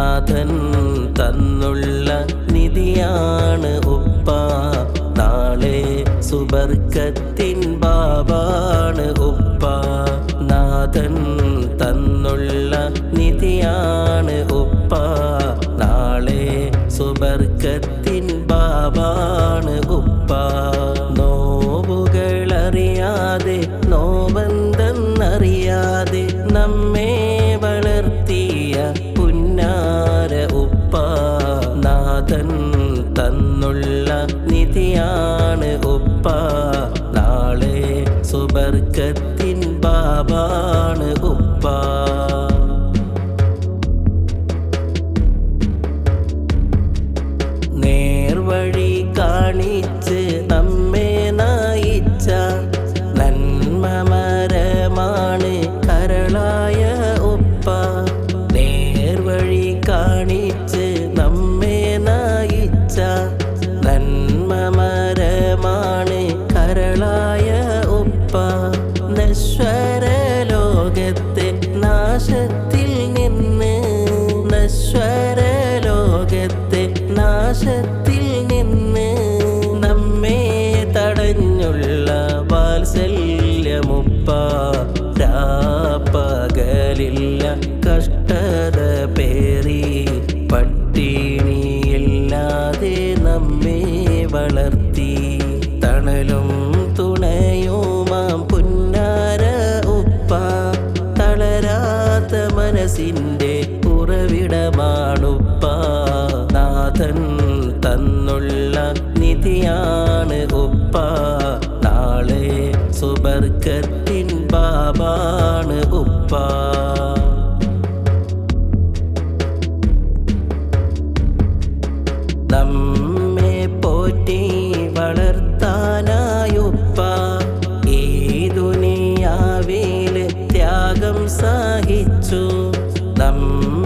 നാഥൻ തന്നുള്ള നിധിയാണ് ഉപ്പ. നാളെ സുബർക്കത്തിൻ ബാബാണ് ഉപ്പ. നാഥൻ തന്നുള്ള നിധിയാണ് ഉപ്പ. നാളെ സുബർക്കത്തിൻ ബാബാണ് ഉപ്പ. നോവുകളറിയാതെ നോവന്തെന്നറിയാതെ നമ്മെ നാഥൻ തന്നുള്ള നിധിയാണ് ഉപ്പ. നാളെ സുബർക്കത്തിൻ ബാബാണ് ഉപ്പ. നേർവഴി കാണിച്ച് നമ്മെ നയിച്ച നന്മമരമാണ് കരളായ നാശത്തിൽ നിന്ന് നശ്വര ലോകത്തെ നാശത്തിൽ നിന്ന് നമ്മെ തടഞ്ഞുള്ള വാത്സല്യമുപ്പ. രാപ്പകലില്ല കഷ്ടത പേറി പട്ടിണിയില്ലാതെ നമ്മെ വളർത്തി തണലും തുണയുമാം ഉറവിടമാണുപ്പ നാഥൻ തന്നുള്ള നിധിയാണ് ഉപ്പ. നാളെ സുബർക്കത്തിൻ ബാബാണ് ഉപ്പ. നമ്മെ പോറ്റി വളർത്താനായുപ്പ ഈ ദുനിയാവിൽ ത്യാഗം സഹിച്ചു. നമ്മെ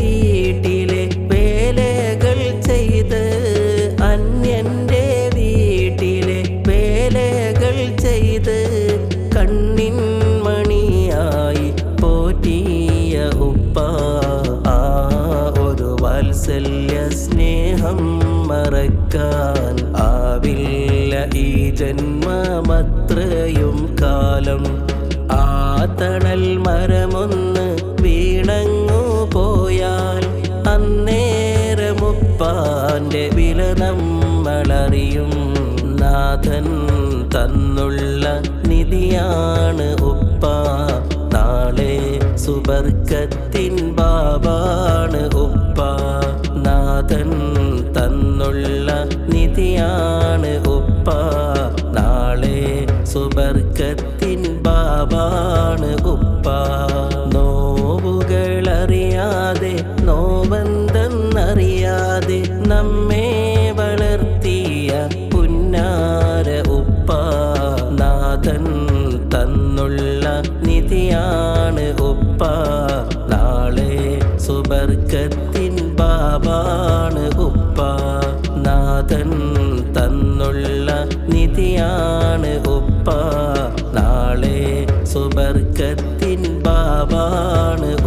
വീട്ടിലെ വേലകൾ വീട്ടിലെ വേലകൾ കണ്ണിൻ ഒരു വാത്സല്യ സ്നേഹം മറക്കാൻ ആവില്ല ഈ ജന്മമത്രയും കാലം. ആ തണൽ മരമൊന്ന് അന്നേരമുപ്പാന്റെ വില നമ്മളറിയും. നാഥൻ തന്നുള്ള നിധിയാണ് ഉപ്പ. നാളെ സുബർക്കത്തിൻ ബാബാണ് ഉപ്പ. നാഥൻ തന്നുള്ള നിധിയാണ് ഉപ്പ. നാളെ സുബർക്കത്തിൻ ബാബാണ് ഉപ്പ. നിധിയാണ് ഒപ്പ നാളെ സുബർക്കത്തിൻ ബാബാണ് ഉപ്പ. നാഥൻ തന്നുള്ള നിധിയാണ് ഉപ്പ. നാളെ സുബർക്കത്തിൻ ബാബാണ്